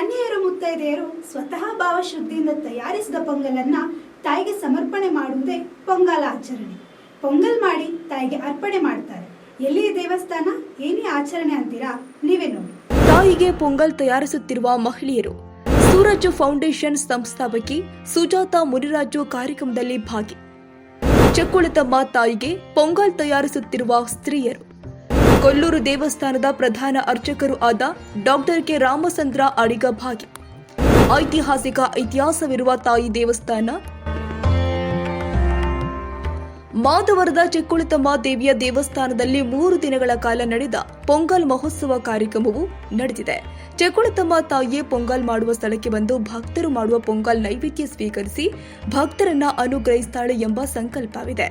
ಕನ್ಯೆಯರು ಮುತ್ತೈದೆಯರು ಸ್ವತಃ ಭಾವಶುದ್ಧಿಯಿಂದ ತಯಾರಿಸಿದ ಪೊಂಗಲನ್ನ ತಾಯಿಗೆ ಸಮರ್ಪಣೆ ಮಾಡುವುದೇ ಪೊಂಗಲ ಆಚರಣೆ. ಪೊಂಗಲ್ ಮಾಡಿ ತಾಯಿಗೆ ಅರ್ಪಣೆ ಮಾಡ್ತಾರೆ. ಎಲ್ಲಿ ದೇವಸ್ಥಾನ? ಏನೇ ಆಚರಣೆ ಅಂತೀರಾ? ನೀವೇ ನೋಡಿ. ತಾಯಿಗೆ ಪೊಂಗಲ್ ತಯಾರಿಸುತ್ತಿರುವ ಮಹಿಳೆಯರು. ಸೂರಜ್ ಫೌಂಡೇಶನ್ ಸಂಸ್ಥಾಪಕಿ ಸುಜಾತಾ ಮುನಿರಾಜು ಕಾರ್ಯಕ್ರಮದಲ್ಲಿ ಭಾಗಿ. ಚಕ್ಕುಳಿತಮ್ಮ ತಾಯಿಗೆ ಪೊಂಗಲ್ ತಯಾರಿಸುತ್ತಿರುವ ಸ್ತ್ರೀಯರು. ಕೊಲ್ಲೂರು ದೇವಸ್ಥಾನದ ಪ್ರಧಾನ ಅರ್ಚಕರು ಆದ ಡಾಕ್ಟರ್ ಕೆ ರಾಮಚಂದ್ರ ಅಡಿಗ ಭಾಗಿ ಐತಿಹಾಸಿಕ ಇತಿಹಾಸವಿರುವ ತಾಯಿ ದೇವಸ್ಥಾನ. ಮಾಧವರದ ಚಿಕ್ಕುಳಿತಮ್ಮ ದೇವಿಯ ದೇವಸ್ಥಾನದಲ್ಲಿ ಮೂರು ದಿನಗಳ ಕಾಲ ನಡೆದ ಪೊಂಗಲ್ ಮಹೋತ್ಸವ ಕಾರ್ಯಕ್ರಮವು ನಡೆದಿದೆ. ಚಿಕ್ಕುಳಿತಮ್ಮ ತಾಯಿಯೇ ಪೊಂಗಲ್ ಮಾಡುವ ಸ್ಥಳಕ್ಕೆ ಬಂದು ಭಕ್ತರು ಮಾಡುವ ಪೊಂಗಲ್ ನೈವೇದ್ಯ ಸ್ವೀಕರಿಸಿ ಭಕ್ತರನ್ನ ಅನುಗ್ರಹಿಸ್ತಾಳೆ ಎಂಬ ಸಂಕಲ್ಪವಿದೆ.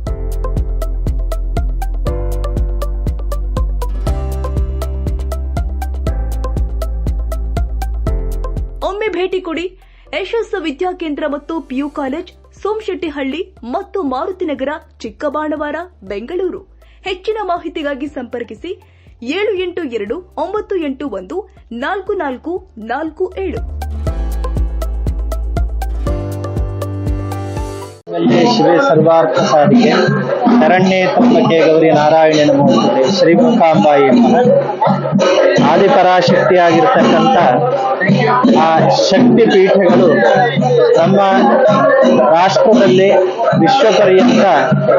ಒಮ್ಮೆ ಭೇಟಿ ಕೊಡಿ. ಯಶಸ್ಸು ವಿದ್ಯಾಕೇಂದ್ರ ಮತ್ತು ಪಿಯು ಕಾಲೇಜ್, ಸೋಮಶೆಟ್ಟಿಹಳ್ಳಿ ಮತ್ತು ಮಾರುತಿನಗರ ಚಿಕ್ಕಬಾಣವಾರ, ಬೆಂಗಳೂರು. ಹೆಚ್ಚಿನ ಮಾಹಿತಿಗಾಗಿ ಸಂಪರ್ಕಿಸಿ ಏಳು ಎಂಟು ಎರಡು, ಒಂಬತ್ತು ಎಂಟು ಒಂದು, ನಾಲ್ಕು ನಾಲ್ಕು ನಾಲ್ಕು ಏಳು. ಶಿವೇ ಸರ್ವಾರ್ಥ ಶರಣ್ಯೇ ತಮ್ಮಕ್ಕೆ ಗೌರಿ ಮೂರ್ತಿ ಶ್ರೀಮುಖಾಂಬಾಯಿ ಅಮ್ಮನ ಆದಿಪರಾಶಕ್ತಿಯಾಗಿರ್ತಕ್ಕಂಥ ಆ ಶಕ್ತಿ ಪೀಠಗಳು ನಮ್ಮ ರಾಷ್ಟ್ರದಲ್ಲಿ ವಿಶ್ವ ಪರ್ಯಂತ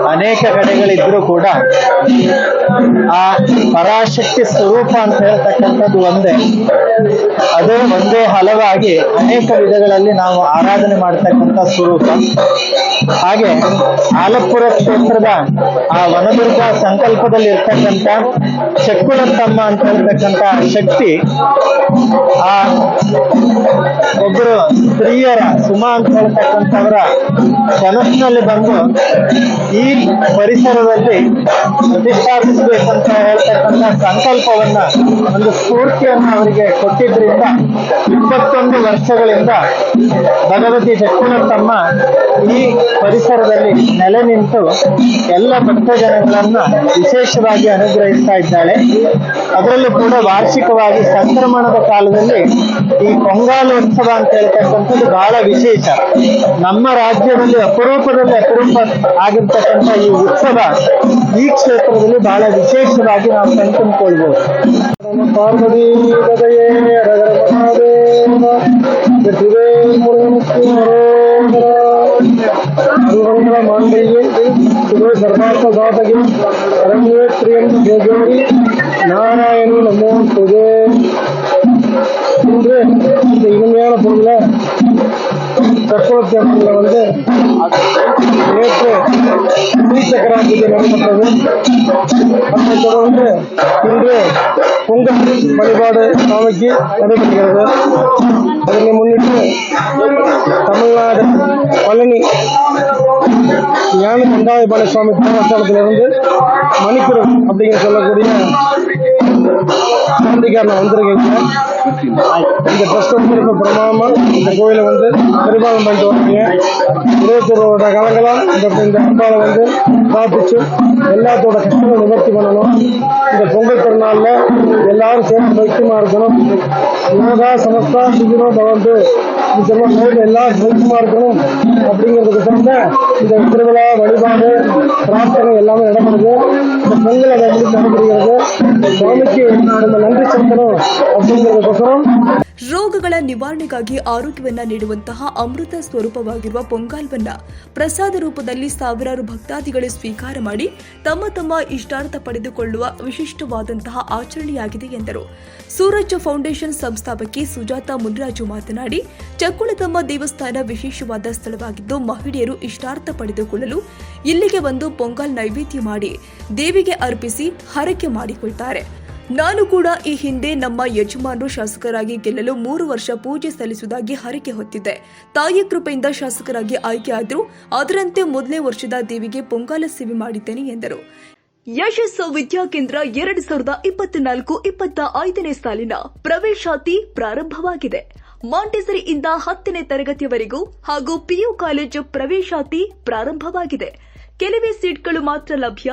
ಅನೇಕ ಕಡೆಗಳಿದ್ರೂ ಕೂಡ ಆ ಪರಾಶಕ್ತಿ ಸ್ವರೂಪ ಅಂತ ಹೇಳ್ತಕ್ಕಂಥದ್ದು ಒಂದೇ. ಅದು ಒಂದೇ ಹಲವಾಗಿ ಅನೇಕ ವಿಧಗಳಲ್ಲಿ ನಾವು ಆರಾಧನೆ ಮಾಡ್ತಕ್ಕಂಥ ಸ್ವರೂಪ. ಹಾಗೆ ಆಲಪ್ಪುರ ಕ್ಷೇತ್ರದ ಆ ವನದುರ್ಗ ಸಂಕಲ್ಪದಲ್ಲಿ ಇರ್ತಕ್ಕಂಥ ಚಕ್ಕುಳತ್ತಮ್ಮ ಅಂತ ಹೇಳ್ತಕ್ಕಂಥ ಶಕ್ತಿ ಆ ಒಬ್ಬರು ಸ್ತ್ರೀಯರ ಸುಮಾ ಅಂತ ಹೇಳ್ತಕ್ಕಂಥವರ ಕನಸಿನಲ್ಲಿ ಬಂದು ಈ ಪರಿಸರದಲ್ಲಿ ಪ್ರತಿಷ್ಠಾಪಿಸಬೇಕಂತ ಹೇಳ್ತಕ್ಕಂಥ ಸಂಕಲ್ಪವನ್ನ, ಒಂದು ಸ್ಫೂರ್ತಿಯನ್ನ ಅವರಿಗೆ ಕೊಟ್ಟಿದ್ರಿಂದ ಇಪ್ಪತ್ತೊಂದು ವರ್ಷಗಳಿಂದ ಭಗವತಿ ತಮ್ಮ ಈ ಪರಿಸರದಲ್ಲಿ ನೆಲೆ ನಿಂತು ಎಲ್ಲ ಭಕ್ತ ಜನಗಳನ್ನ ವಿಶೇಷವಾಗಿ ಅನುಗ್ರಹಿಸ್ತಾ ಇದ್ದಾಳೆ. ಅದರಲ್ಲೂ ಕೂಡ ವಾರ್ಷಿಕವಾಗಿ ಸಂಕ್ರಮಣದ ಕಾಲದಲ್ಲಿ ಈ ಪೊಂಗಾಲು ಉತ್ಸವ ಅಂತ ಹೇಳ್ತಕ್ಕಂಥದ್ದು ಬಹಳ ವಿಶೇಷ. ನಮ್ಮ ರಾಜ್ಯದಲ್ಲಿ ಅಪರೂಪದಲ್ಲಿ ಅಪರೂಪ ಆಗಿರ್ತಕ್ಕಂಥ ಈ ಉತ್ಸವ ಈ ಕ್ಷೇತ್ರದಲ್ಲಿ ಬಹಳ ವಿಶೇಷವಾಗಿ ನಾವು ಕಂಡುಕೊಳ್ಬಹುದು ಪಾರ್ವತಿ ಶಿವ ಸರ್ವಾರ್ಥ ಅರಣ್ಯೇ ಪ್ರಿಯಂ ಜೋಜೋಡಿ நாராயணி நமோ புது. இன்று இந்த இனிமையான பொருள தற்கொலை தேர்தலில் வந்து நேற்று ஸ்ரீசக்கரா பூஜை நடைபெற்றது அதனை தொடர்ந்து இன்று பொங்கல் வழிபாடு சாமிக்கு நடைபெறுகிறது. அதனை முன்னிட்டு தமிழ்நாடு பழனி ஞான கண்டாய சுவாமி தேவஸ்தானத்திலிருந்து மணிக்குரம் அப்படிங்கிற சொல்லக்கூடிய சாந்திக்காரன் வந்திருக்கீங்க இந்த ட்ரஸ்ட் வந்து ரொம்ப இந்த கோயிலை வந்து பரிபாலனம் பண்ணிட்டு வரீங்க இருபத்தொரு காலங்களா இந்த இந்த அம்பாவை வந்து பிரார்த்திச்சு எல்லாத்தோட கஷ்டங்களும் நிவர்த்தி பண்ணணும். இந்த பொங்கல் திருநாள்ல எல்லாரும் சேர்ந்து பைத்தியமா இருக்கணும். யோகா சமஸ்தா சுகினோ பவந்து. இந்த சொல்ல எல்லாரும் எல்லாம் இருக்கணும். அப்படிங்கிறதுக்கு சொன்ன இந்த திருவிழா வழிபாடு பிரார்த்தனை எல்லாமே நடக்கிறது. இந்த பொங்கல் அதை முடித்து நடைபெறுகிறது சுவாமிக்கு நம்ம நன்றி செலுத்தணும் அப்படிங்கிறது ರೋಗಗಳ ನಿವಾರಣೆಗಾಗಿ ಆರೋಗ್ಯವನ್ನ ನೀಡುವಂತಹ ಅಮೃತ ಸ್ವರೂಪವಾಗಿರುವ ಪೊಂಗಾಲ್ವನ್ನ ಪ್ರಸಾದ ರೂಪದಲ್ಲಿ ಸಾವಿರಾರು ಭಕ್ತಾದಿಗಳು ಸ್ವೀಕಾರ ಮಾಡಿ ತಮ್ಮ ತಮ್ಮ ಇಷ್ಟಾರ್ಥ ಪಡೆದುಕೊಳ್ಳುವ ವಿಶಿಷ್ಟವಾದಂತಹ ಆಚರಣೆಯಾಗಿದೆ ಎಂದರು. ಸೂರಜ್ ಫೌಂಡೇಶನ್ ಸಂಸ್ಥಾಪಕಿ ಸುಜಾತಾ ಮುನಿರಾಜು ಮಾತನಾಡಿ ಚಕ್ಕುಳತಮ್ಮ ದೇವಸ್ಥಾನ ವಿಶೇಷವಾದ ಸ್ಥಳವಾಗಿದ್ದು ಮಹಿಳೆಯರು ಇಷ್ಟಾರ್ಥ ಪಡೆದುಕೊಳ್ಳಲು ಇಲ್ಲಿಗೆ ಬಂದು ಪೊಂಗಲ್ ನೈವೇದ್ಯ ಮಾಡಿ ದೇವಿಗೆ ಅರ್ಪಿಸಿ ಹರಕೆ ಮಾಡಿಕೊಳ್ತಾರೆ. ನಾನು ಕೂಡ ಈ ಹಿಂದೆ ನಮ್ಮ ಯಜಮಾನರು ಶಾಸಕರಾಗಿ ಗೆಲ್ಲಲು ಮೂರು ವರ್ಷ ಪೂಜೆ ಸಲ್ಲಿಸುವುದಾಗಿ ಹರಕೆ ಹೊತ್ತಿದ್ದೆ. ತಾಯಿಯ ಕೃಪೆಯಿಂದ ಶಾಸಕರಾಗಿ ಆಯ್ಕೆಯಾದ್ರು ಅದರಂತೆ ಮೊದಲನೇ ವರ್ಷದ ದೇವಿಗೆ ಪೊಂಗಾಲ ಸೇವೆ ಮಾಡಿದ್ದೇನೆ ಎಂದರು. ಯಶಸ್ಸು ವಿದ್ಯಾಕೇಂದ್ರ ಎರಡು ಸಾವಿರದ ಇಪ್ಪತ್ನಾಲ್ಕು ಇಪ್ಪತ್ತ ಐದನೇ ಸಾಲಿನ ಪ್ರವೇಶಾತಿ ಪ್ರಾರಂಭವಾಗಿದೆ. ಮಾಂಟೆಸರಿಯಿಂದ ಹತ್ತನೇ ತರಗತಿಯವರೆಗೂ ಹಾಗೂ ಪಿಯು ಕಾಲೇಜು ಪ್ರವೇಶಾತಿ ಪ್ರಾರಂಭವಾಗಿದೆ. ಕೆಲವೇ ಸೀಟ್ಗಳು ಮಾತ್ರ ಲಭ್ಯ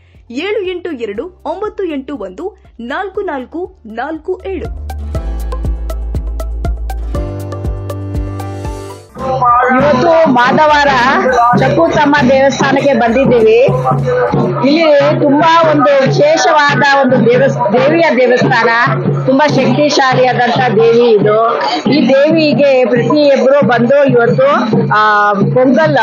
ಏಳು ಎಂಟು ಎರಡು ಒಂಬತ್ತು ಎಂಟು ಒಂದು ನಾಲ್ಕು ನಾಲ್ಕು ನಾಲ್ಕು ಏಳು. ಇವತ್ತು ಮಾಧವಾರ ಚಕ್ಕುತಮ್ಮ ದೇವಸ್ಥಾನಕ್ಕೆ ಬಂದಿದ್ದೀವಿ. ಇಲ್ಲಿ ತುಂಬಾ ಒಂದು ವಿಶೇಷವಾದ ಒಂದು ದೇವಸ್, ದೇವಿಯ ದೇವಸ್ಥಾನ. ತುಂಬಾ ಶಕ್ತಿಶಾಲಿಯಾದಂತ ದೇವಿ ಇದು. ಈ ದೇವಿಗೆ ಪ್ರತಿಯೊಬ್ಬರು ಬಂದು ಇವತ್ತು, ಆ, ಪೊಂಗಲ್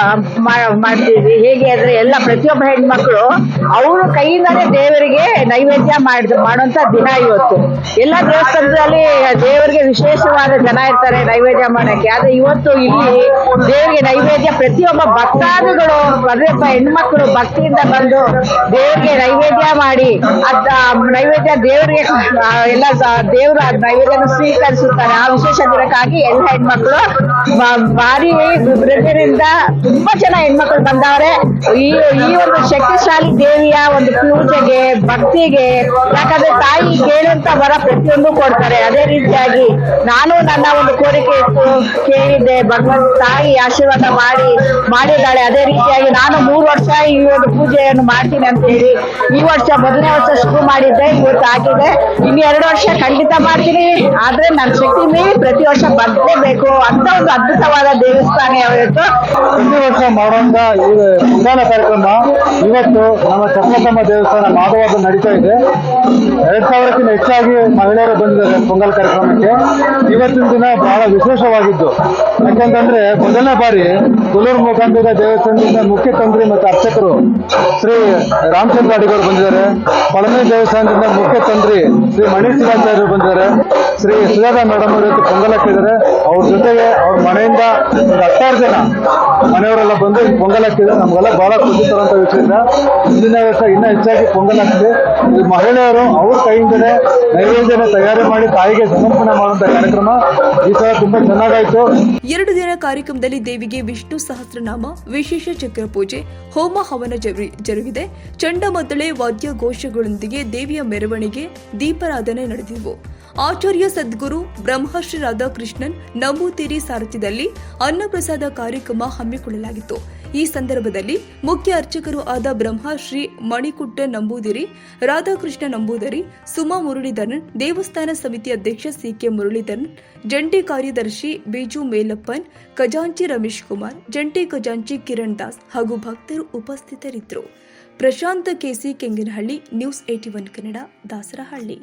ಮಾಡ್ತೀವಿ. ಹೇಗೆ ಅಂದ್ರೆ ಎಲ್ಲ ಪ್ರತಿಯೊಬ್ಬ ಹೆಣ್ಮಕ್ಳು ಅವರು ಕೈಯಿಂದಾನೇ ದೇವರಿಗೆ ನೈವೇದ್ಯ ಮಾಡ್ ಮಾಡುವಂತ ದಿನ ಇವತ್ತು. ಎಲ್ಲ ದೇವಸ್ಥಾನದಲ್ಲಿ ದೇವರಿಗೆ ವಿಶೇಷವಾದ ಜನ ಇರ್ತಾರೆ ನೈವೇದ್ಯ ಮಾಡಕ್ಕೆ. ಆದ್ರೆ ಇವತ್ತು ಇಲ್ಲಿ ದೇವರಿಗೆ ನೈವೇದ್ಯ ಪ್ರತಿಯೊಬ್ಬ ಭಕ್ತಾದಿಗಳು, ಪ್ರತಿಯೊಬ್ಬ ಹೆಣ್ಮಕ್ಳು ಭಕ್ತಿಯಿಂದ ಬಂದು ದೇವರಿಗೆ ನೈವೇದ್ಯ ಮಾಡಿ, ಅದ ನೈವೇದ್ಯ ದೇವರಿಗೆ ಎಲ್ಲ ದೇವ್ರು ನೈವೇದ್ಯನ ಸ್ವೀಕರಿಸುತ್ತಾರೆ. ಆ ವಿಶೇಷ ದಿನಕ್ಕಾಗಿ ಎಲ್ಲ ಹೆಣ್ಮಕ್ಳು ಭಾರಿ ವೃದ್ಧರಿಂದ ತುಂಬಾ ಜನ ಹೆಣ್ಮಕ್ಳು ಬಂದವ್ರೆ. ಈ ಈ ಒಂದು ಶಕ್ತಿಶಾಲಿ ದೇವಿಯ ಒಂದು ಪೂಜೆಗೆ, ಭಕ್ತಿಗೆ, ಯಾಕಂದ್ರೆ ತಾಯಿ ಕೇಳುವಂತ ವರ ಪ್ರತಿಯೊಂದು ಕೊಡ್ತಾರೆ. ಅದೇ ರೀತಿಯಾಗಿ ನಾನು ನನ್ನ ಒಂದು ಕೋರಿಕೆ ಕೇಳಿದ್ದೆ, ಭಗವಂತ ತಾಯಿ ಆಶೀರ್ವಾದ ಮಾಡಿ ಮಾಡಿದ್ದಾಳೆ. ಅದೇ ರೀತಿಯಾಗಿ ನಾನು ಮೂರು ವರ್ಷ ಈ ಒಂದು ಪೂಜೆಯನ್ನು ಮಾಡ್ತೀನಿ ಅಂತ ಹೇಳಿ ಈ ವರ್ಷ ಮೊದಲನೇ ವರ್ಷ ಶುರು ಮಾಡಿದ್ದೆ ಇವತ್ತು ಆಗಿದೆ ಇನ್ನು ಎರಡು ವರ್ಷ ಖಂಡಿತ ಮಾಡ್ತೀನಿ. ಆದ್ರೆ ನನ್ನ ಶಕ್ತಿ ಮೀರಿ ಪ್ರತಿ ವರ್ಷ ಬರಲೇಬೇಕು ಅಂತ ಒಂದು ಅದ್ಭುತವಾದ ದೇವಸ್ಥಾನ ಯಾವತ್ತು? ಪ್ರತಿ ವರ್ಷ ಮಾಡುವಂತ ಉದ್ದಾನ ಕಾರ್ಯಕ್ರಮ ಇವತ್ತು ನಮ್ಮ ಚಕ್ರತಮ್ಮ ದೇವಸ್ಥಾನ ಮಾಡುವಾಗ ನಡೀತಾ ಇದೆ. ಎರಡ್ ಸಾವಿರಕ್ಕಿಂತ ಹೆಚ್ಚಾಗಿ ಮಹಿಳೆಯರು ಬಂದಿದ್ದಾರೆ, ಪೊಂಗಲ್ ಕಾರ್ಯಕ್ರಮಕ್ಕೆ. ಇವತ್ತಿನ ದಿನ ಬಹಳ ವಿಶೇಷವಾಗಿದ್ದು. ಯಾಕಂತಂದ್ರೆ ಮೊದಲನೇ ಬಾರಿ ಗುಲೂರು ಮುಖಾಂತರ ದೇವಸ್ಥಾನದಿಂದ ಮುಖ್ಯ ತಂತ್ರಿ ಮತ್ತು ಅರ್ಚಕರು ಶ್ರೀ ರಾಮಚಂದ್ರ ಅಡಿಗರು ಬಂದಿದ್ದಾರೆ. ಪಳನಿ ದೇವಸ್ಥಾನದಿಂದ ಮುಖ್ಯ ತಂತ್ರಿ ಶ್ರೀ ಮಣಿ ಬಂದಿದ್ದಾರೆ. ಶ್ರೀ ಸುಜಾತ ಮೇಡಮ್ ಅವರು ಪೊಂಗಲಕ್ಕಿದ್ದಾರೆ ಅವ್ರ ಜೊತೆಗೆ ಅವ್ರ ಮನೆಯಿಂದ ಒಂದು ಹತ್ತಾರು ಜನ ಮನೆಯವರೆಲ್ಲ ಬಂದು ಪೊಂಗಲ್ ಹಾಕಿದ್ರೆ ನಮಗೆಲ್ಲ ಬಹಳ ಖುಷಿ ತರುವಂತ ವಿಷಯ ಮುಂದಿನ ವರ್ಷ ಇನ್ನೂ ಹೆಚ್ಚಾಗಿ ಪೊಂಗಲ್ ಹಾಕಿದೆ ಈ ಮಹಿಳೆಯರು ಅವ್ರ ಕೈಯಿಂದಲೇ ನೈವೇದ್ಯನ ತಯಾರಿ ಮಾಡಿ ತಾಯಿಗೆ ಸಮರ್ಪಣೆ ಮಾಡುವಂತ ಕಾರ್ಯಕ್ರಮ ಈ ಸಲ ತುಂಬಾ ಚೆನ್ನಾಗಾಯ್ತು. ಎರಡು ದಿನ ಕಾರ್ಯಕ್ರಮದಲ್ಲಿ ದೇವಿಗೆ ವಿಷ್ಣು ಸಹಸ್ರನಾಮ, ವಿಶೇಷ ಚಕ್ರ ಪೂಜೆ, ಹೋಮ ಹವನ ಜರು- ಜರುಗಿದೆ. ಚಂಡಮದ್ದಳೆ ವಾದ್ಯ ಘೋಷಗಳೊಂದಿಗೆ ದೇವಿಯ ಮೆರವಣಿಗೆ, ದೀಪಾರಾಧನೆ ನಡೆದಿದ್ದವು ಆಚಾರ್ಯ ಸದ್ಗುರು ಬ್ರಹ್ಮಶ್ರೀ ರಾಧಾಕೃಷ್ಣನ್ ನಂಬೂತಿರಿ ಸಾರಥ್ಯದಲ್ಲಿ ಅನ್ನಪ್ರಸಾದ ಕಾರ್ಯಕ್ರಮ ಹಮ್ಮಿಕೊಳ್ಳಲಾಗಿತ್ತು. ಈ ಸಂದರ್ಭದಲ್ಲಿ ಮುಖ್ಯ ಅರ್ಚಕರು ಆದ ಬ್ರಹ್ಮಶ್ರೀ ಮಣಿಕುಟ್ಟ ನಂಬೂದಿರಿ, ರಾಧಾಕೃಷ್ಣ ನಂಬೂದರಿ, ಸುಮಾ ಮುರಳೀಧರನ್, ದೇವಸ್ಥಾನ ಸಮಿತಿ ಅಧ್ಯಕ್ಷ ಸಿಕೆ ಮುರಳೀಧರನ್, ಜಂಟಿ ಕಾರ್ಯದರ್ಶಿ ಬಿಜು ಮೇಲಪ್ಪನ್, ಖಜಾಂಚಿ ರಮೇಶ್ ಕುಮಾರ್, ಜಂಟಿ ಖಜಾಂಚಿ ಕಿರಣ್ ದಾಸ್ ಹಾಗೂ ಭಕ್ತರು ಉಪಸ್ಥಿತರಿದ್ದರು. Prashanth K C Kenganahalli, news eighty one Kannada, Dasarahalli.